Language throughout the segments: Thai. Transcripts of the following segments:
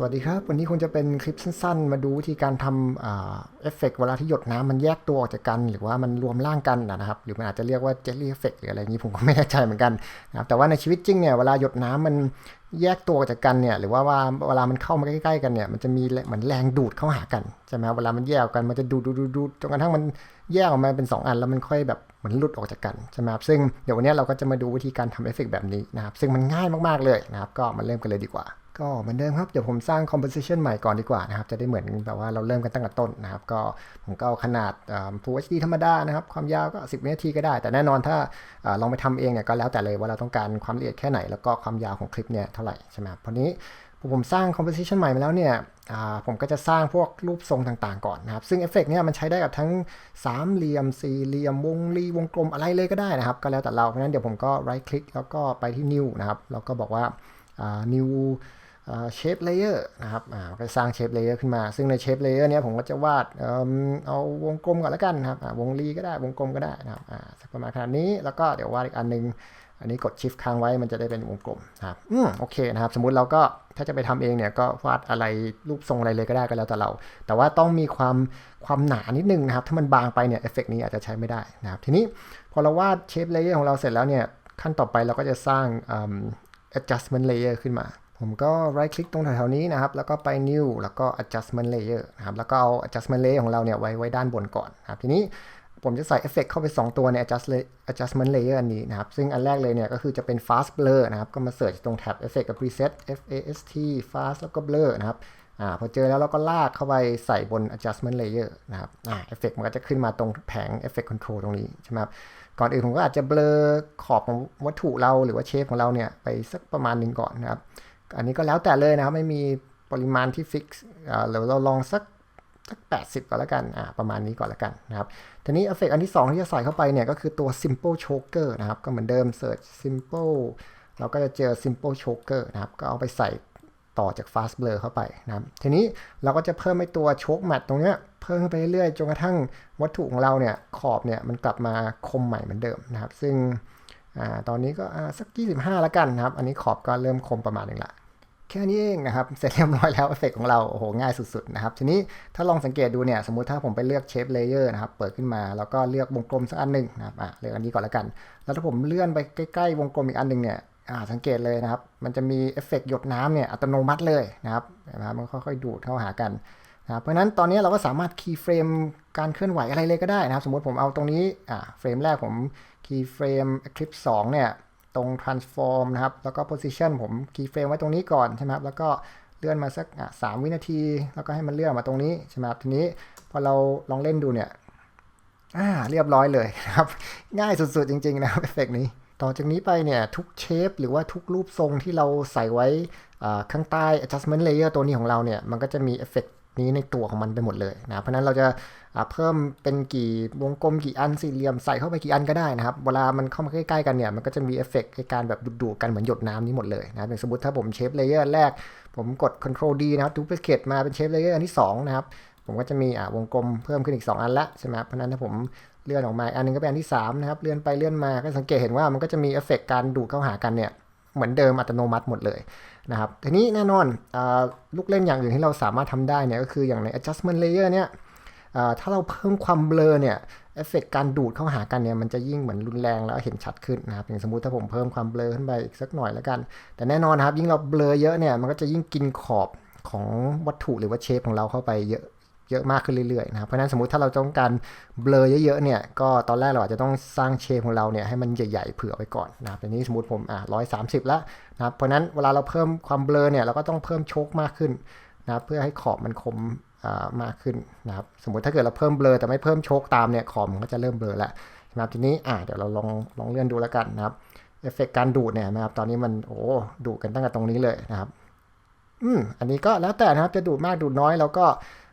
สวัสดีครับ วันนี้คงจะเป็นคลิปสั้น ๆ มาดูวิธีการทำเอฟเฟกต์เวลาที่หยดน้ำมันแยกตัวออกจากกัน หรือว่ามันรวมร่างกันนะครับ หรือมันอาจจะเรียกว่าเจลลี่เอฟเฟกต์หรืออะไรอย่างนี้ผมก็ไม่แน่ใจเหมือนกันนะครับแต่ว่าในชีวิตจริงเนี่ยเวลาหยดน้ำมันแยกตัวออกจากกันเนี่ยหรือว่าว่าเวลามันเข้ามาใกล้ๆกันเนี่ยมันจะมีเหมือนแรงดูดเข้าหากันใช่ไหมเวลามันแยกกันมันจะดูดดูดดูดจนกระทั่งมันแยกออกมาเป็นสองอันแล้วมันค่อยแบบเหมือนหลุดออกจากกันใช่ไหมครับซึ่งเดี๋ยววันนี้เราก็จะมาดูวิธีการทำเอฟเฟกต์แบบนี้นะครับซึ่งมันง่ายมากๆเลยนะครับก็มาเริ่มกันเลยดีกว่า ก็เหมือนเดิมครับ เดี๋ยวผมสร้าง composition ใหม่ก่อนดีกว่านะครับ จะได้เหมือนแบบว่าเราเริ่มกันตั้งแต่ต้นนะครับ ก็ผมก็เอาขนาดอ่า Full HD ธรรมดานะครับ ความยาวก็ 10วินาทีก็ได้ แต่แน่นอนถ้าลองไปทำเองเนี่ยก็แล้วแต่เลยว่าเราต้องการความละเอียดแค่ไหน แล้วก็ความยาวของคลิปเนี่ยเท่าไหร่ใช่ไหมครับพอนี้พอผมสร้าง composition ใหม่มาแล้วเนี่ยอ่าผมก็จะสร้างพวกรูปทรงต่างๆก่อนนะครับ ซึ่งเอฟเฟกต์เนี่ยมันใช้ได้กับทั้งสามเหลี่ยม สี่เหลี่ยม วงรีวงกลมอะไรเลยก็ได้นะครับ ก็แล้วแต่เรา เพราะฉะนั้นเดี๋ยวผมก็ right click แล้วก็ไปที่ new นะครับ แล้วก็บอกว่าอ่า new เชฟเลเยอร์นะครับอ่าก็สร้างเชฟเลเยอร์ขึ้นมา ซึ่งในเชฟเลเยอร์เนี้ยผมก็จะวาดเอาวงกลมก่อนแล้วกันนะครับวงรีก็ได้วงกลมก็ได้นะครับอ่าสักประมาณขนาดนี้แล้วก็เดี๋ยววาดอีกอันหนึง อันนี้กด shift ค้างไว้มันจะได้เป็นวงกลมนะครับอืมโอเคนะครับ สมมุติเราก็ถ้าจะไปทำเองเนี่ยก็วาดอะไรรูปทรงอะไรเลยก็ได้ก็แล้วแต่เรา แต่ว่าต้องมีความความหนานิดนึงนะครับ ถ้ามันบางไปเนี่ยเอฟเฟกนี้อาจจะใช้ไม่ได้นะครับ ทีนี้พอเราวาดเชฟเลเยอร์ของเราเสร็จแล้วเนี่ยขั้นต่อไปเราก็จะสร้างอืม adjustment layer ขึ้นมา ผมก็ right click ตรงแถวๆนี้นะครับ แล้วก็ไป new แล้วก็ adjustment layer นะครับ แล้วก็เอา adjustment layer ของเราเนี่ยไว้ไว้ด้านบนก่อนนะครับ ทีนี้ผมจะใส่เอฟเฟกเข้าไป 2 ตัวใน adjust adjustment layer อันนี้นะครับ ซึ่งอันแรกเลยเนี่ยก็คือจะเป็น fast blur นะครับ ก็มาเสิร์ชตรงแท็บ effect กับ preset f a s t fast แล้วก็ blur นะครับ อ่า พอเจอแล้วเราก็ลากเข้าไปใส่บน adjustment layer นะครับ อ่า เอฟเฟกมันก็จะขึ้นมาตรงแผง effect control ตรงนี้ใช่ไหมครับ ก่อนอื่นผมก็อาจจะเบลอขอบของวัตถุเราหรือว่าเชฟของเราเนี่ยไปสักประมาณหนึ่งก่อนนะครับ อันนี้ก็แล้วแต่เลยนะครับ ไม่มีปริมาณที่ฟิกซ์หรือเราลองสักสัก 80 ก่อนแล้วกัน อ่า ประมาณนี้ก่อนแล้วกันนะครับ ทีนี้เอฟเฟกอันที่ 2 ที่จะใส่เข้าไปเนี่ยก็คือตัว simple choker นะครับ ก็เหมือนเดิม search simple เราก็จะเจอ simple choker นะครับ ก็เอาไปใส่ต่อจาก fast blur เข้าไปนะครับ ทีนี้เราก็จะเพิ่มไอ้ตัว choke mat ตรงเนี้ย เพิ่มขึ้นไปเรื่อยๆ จนกระทั่งวัตถุของเราเนี่ย ขอบเนี่ย มันกลับมาคมใหม่เหมือนเดิมนะครับ ซึ่ง อ่าตอนนี้ก็อ่าสัก 25 แล้วกันนะครับ อันนี้ขอบก็เริ่มคมประมาณหนึงละแค่นี้เองนะครับ เสร็จเรียบร้อยแล้วเอฟเฟกของเราโอ้โหง่ายสุดๆนะครับ ทีนี้ถ้าลองสังเกตดูเนี่ย สมมุติถ้าผมไปเลือกเชฟเลเยอร์นะครับ เปิดขึ้นมาแล้วก็เลือกวงกลมสักอันหนึ่งนะครับอะเลือกอันนี้ก่อนแล้วกัน แล้วถ้าผมเลื่อนไปใกล้ๆวงกลมอีกอันหนึ่งเนี่ยอ่าสังเกตเลยนะครับ มันจะมีเอฟเฟกหยดน้ำเนี่ยอัตโนมัติเลยนะครับเห็นไหมครับมันค่อยๆดูดเข้าหากันนะครับเพราะฉะนั้นตอนนี้เราก็สามารถคีย์เฟรมการเคลื่อนไหวอะไรเลยก็ได้นะครับ สมมติผมเอาตรงนี้อ่าเฟรมแรกผม คีย์เฟรม Eclipse 2 เนี่ย ตรง transform นะครับ แล้วก็ position ผม keyframe ไว้ตรงนี้ก่อนใช่ไหมครับ แล้วก็เลื่อนมาสักสามวินาที แล้วก็ให้มันเลื่อนมาตรงนี้ใช่ไหมครับ ทีนี้พอเราลองเล่นดูเนี่ยอ่าเรียบร้อยเลยนะครับ ง่ายสุดๆจริง ๆ นะครับเอฟเฟกนี้ ต่อจากนี้ไปเนี่ยทุกเชฟหรือว่าทุกรูปทรงที่เราใส่ไว้ ข้างใต้ adjustment layer ตัวนี้ของเราเนี่ยมันก็จะมีเอฟเฟกนี้ในตัวของมันไปหมดเลยนะเพราะนั้นเราจะเพิ่มเป็นกี่วงกลมกี่อันสี่เหลี่ยมใส่เข้าไปกี่อันก็ได้นะครับ เวลามันเข้ามาใกล้ๆกันเนี่ยมันก็จะมีเอฟเฟกในการแบบดูดๆกันเหมือนหยดน้ำนี้หมดเลยนะอย่างสมมติถ้าผมเชฟเลเยอร์แรก ผมกด control D นะครับ duplicate มาเป็นเชฟเลเยอร์อันที่สองนะครับ ผมก็จะมีวงกลมเพิ่มขึ้นอีก 2 อันละใช่ไหมเพราะนั้นถ้าผมเลื่อนออกมาอันหนึงก็เป็นอันที่3นะครับเลื่อนไปเลื่อนมาก็สังเกตเห็นว่ามันก็จะมีเอฟเฟกการดูดเข้าหากันเนี่ย เหมือนเดิมอัตโนมัติหมดเลยนะครับทีนี้แน่นอนอลูกเล่นอย่างอื่นที่เราสามารถทำได้เนี่ยก็คืออย่างใน adjustment layer เนี่ยถ้าเราเพิ่มความเบลอเนี่ยเอฟเฟกการดูดเข้าหากันเนี่ยมันจะยิ่งเหมือนรุนแรงแล้วเห็นชัดขึ้นนะครับอย่างสมมติถ้าผมเพิ่มความเบลอขึ้นไปอีกสักหน่อยแล้วกัน แต่แน่นอนครับยิ่งเราเบลอเยอะเนี่ยมันก็จะยิ่งกินขอบของวัตถุหรือว่าเชฟของเราเข้าไปเยอะ เยอะมากขึ้นเรื่อยๆนะครับเพราะนั้นสมมติถ้าเราต้องการเบลอเยอะๆเนี่ยก็ตอนแรกเราอาจจะต้องสร้างเชฟของเราเนี่ยให้มันใหญ่ๆเผื่อไว้ก่อนนะครับอันนี้สมมติผมอะร้อยสามสิบละนะครับเพราะนั้นเวลาเราเพิ่มความเบลอเนี่ยเราก็ต้องเพิ่มโชคมากขึ้นนะครับเพื่อให้ขอบมันคมอ่ามากขึ้นนะครับสมมติถ้าเกิดเราเพิ่มเบลอแต่ไม่เพิ่มโชคตามเนี่ยขอบมันก็จะเริ่มเบลอแล้วนะครับทีนี้อะเดี๋ยวเราลองลองเลื่อนดูแล้วกันนะครับเอฟเฟกการดูดเนี่ยนะครับตอนนี้มันโอ้ดูดกันตั้งแต่ตรงนี้เลยนะครับอืมอันนี้ก็แล้วแต่นะครับจะดูดมากดูดน้อยแล้วก็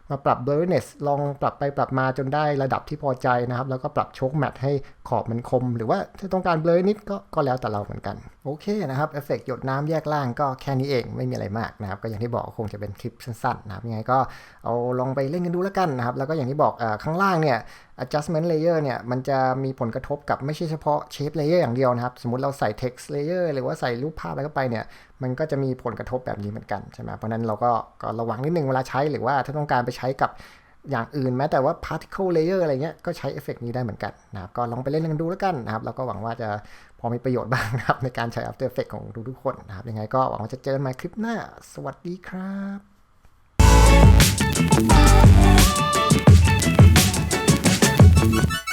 มาปรับ blurriness ลองปรับไปปรับมาจนได้ระดับที่พอใจนะครับ แล้วก็ปรับโชคแมทให้ขอบมันคม หรือว่าถ้าต้องการ blur นิดก็ก็แล้วแต่เราเหมือนกัน โอเคนะครับเอฟเฟกต์หยดน้ำแยกล่างก็แค่นี้เองไม่มีอะไรมากนะครับ ก็อย่างที่บอกคงจะเป็นคลิปสั้นๆนะครับยังไงก็เอาลองไปเล่นกันดูแล้วกันนะครับ แล้วก็อย่างที่บอกอข้างล่างเนี่ย adjustment layer เนี่ย มันจะมีผลกระทบกับไม่ใช่เฉพาะ shape layer อย่างเดียวนะครับ สมมติเราใส่ text layer หรือว่าใส่รูปภาพอะไรเข้าไปเนี่ย มันก็จะมีผลกระทบแบบนี้เหมือนกันใช่ไหมเพราะนั้นเราก็ก็ระวังนิดนึงเวลาใช้หรือว่าถ้าต้องการไปใช้กับอย่างอื่นแม้แต่ว่า particle layer อะไรเงี้ยก็ใช้เอฟเฟกต์นี้ได้เหมือนกันนะครับก็ลองไปเล่นกันดูแล้วกันนะครับแล้วก็หวังว่าจะ อมีประโยชน์บ้างนะครับ ในการใช้ After Effects ของทุกๆคนนะครับ ยังไงก็หวังว่าจะเจอกันใหม่คลิปหน้า สวัสดีครับ